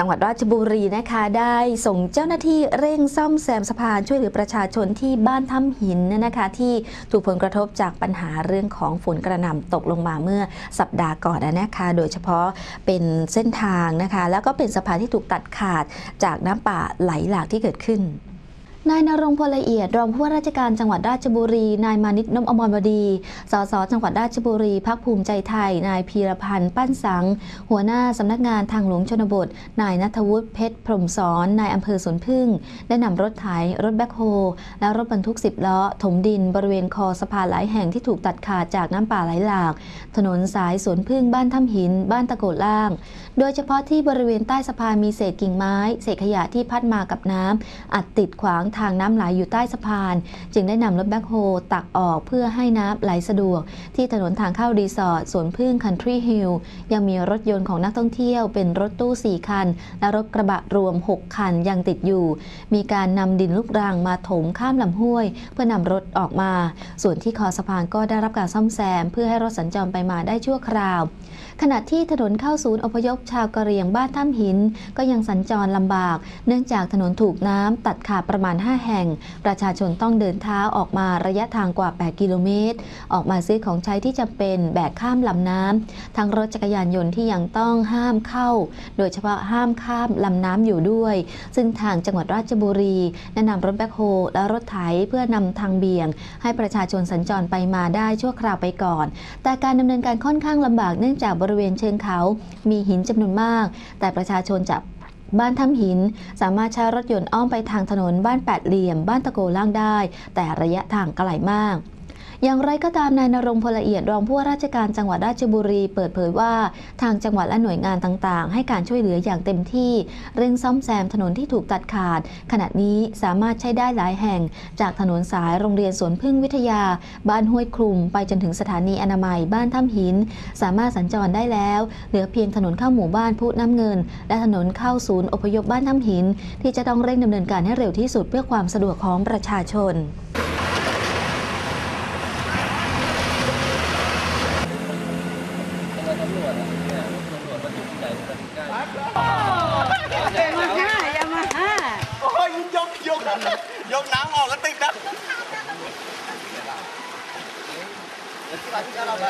จังหวัดราชบุรีนะคะได้ส่งเจ้าหน้าที่เร่งซ่อมแซมสะพานช่วยเหลือประชาชนที่บ้านถ้ำหินนะคะ ที่ถูกผลกระทบจากปัญหาเรื่องของฝนกระหน่ำตกลงมาเมื่อสัปดาห์ก่อนนะคะ โดยเฉพาะเป็นเส้นทางนะคะ แล้วก็เป็นสะพานที่ถูกตัดขาดจากน้ำป่าไหลหลากที่เกิดขึ้น นายนรงพลละเอียดรองผู้ว่าราชการจังหวัดราชบุรี นายมานิตนมอมรบดี สสจังหวัดราชบุรีพักภูมิใจไทย นายพีรพันธ์ปั้นสัง หัวหน้าสำนักงานทางหลวงชนบท นายนัทวุฒิเพชรพรหมสอน นายอำเภอสวนพึ่ง ได้นำรถไถรถแบ็คโฮและรถบรรทุก10ล้อ ถมดินบริเวณคอสะพานหลายแห่งที่ถูกตัดขาดจากน้ำป่าไหลหลาก ถนนสายสวนพึ่งบ้านถ้ำหิน บ้านตะโกดล่าง โดยเฉพาะที่บริเวณใต้สะพานมีเศษกิ่งไม้ เศษขยะที่พัดมากับน้ำอัดติดขวางทางน้ำไหลอยู่ใต้สะพาน จึงได้นำรถแบ็คโฮตักออกเพื่อให้น้ำไหลสะดวก ที่ถนนทางเข้ารีสอร์ทสวนพึ่งคันทรีฮิลยังมีรถยนต์ของนักท่องเที่ยวเป็นรถตู้ 4 คัน และรถกระบะรวม 6 คันยังติดอยู่ มีการนำดินลูกรังมาถมข้ามลำห้วย เพื่อนำรถออกมา ส่วนที่คอสะพานก็ได้รับการซ่อมแซม เพื่อให้รถสัญจรไปมาได้ชั่วคราว ขณะที่ถนนเข้าศูนย์อพยพชาวกะเหรี่ยงบ้านถ้ำหิน ก็ยังสัญจรลำบาก เนื่องจากถนนถูกน้ำตัดขาดประมาณ5 แห่ง ประชาชนต้องเดินเท้าออกมาระยะทางกว่า 8 กิโลเมตร ออกมาซื้อของใช้ที่จำเป็นแบกข้ามลำน้ำทั้งรถจักรยานยนต์ที่ยังต้องห้ามเข้า โดยเฉพาะห้ามข้ามลำน้ำอยู่ด้วย ซึ่งทางจังหวัดราชบุรี แนะนำรถแบ็คโฮและรถไถเพื่อนำทางเบี่ยง ให้ประชาชนสัญจรไปมาได้ชั่วคราวไปก่อน แต่การดำเนินการค่อนข้างลำบากเนื่องจากบริเวณเชิงเขา มีหินจำนวนมาก แต่ประชาชนจะ บ้านถ้ำหินสามารถใช้รถยนต์อ้อมไปทางถนนบ้านแปดเหลี่ยม บ้านตะโกล่างได้ แต่ระยะทางไกลมาก อย่างไรก็ตามนายนรงพลละเอียดรองผู้ว่าราชการจังหวัดราชบุรี เปิดเผยว่า ทางจังหวัดและหน่วยงานต่างๆ ให้การช่วยเหลืออย่างเต็มที่ เร่งซ่อมแซมถนนที่ถูกตัดขาด ขณะนี้สามารถใช้ได้หลายแห่ง จากถนนสายโรงเรียนสวนพึ่งวิทยา บ้านห้วยคลุม ไปจนถึงสถานีอนามัย บ้านถ้ำหิน สามารถสัญจรได้แล้ว เหลือเพียงถนนเข้าหมู่บ้านพุน้ำเงิน และถนนเข้าศูนย์อพยพบ้านถ้ำหิน ที่จะต้องเร่งดำเนินการให้เร็วที่สุดเพื่อความสะดวกของประชาชน Yamaha, Yamaha. โอ้ยยกยกยกน้ำออกก็ติดนะเดี๋ยวที่ร้านที่เราไป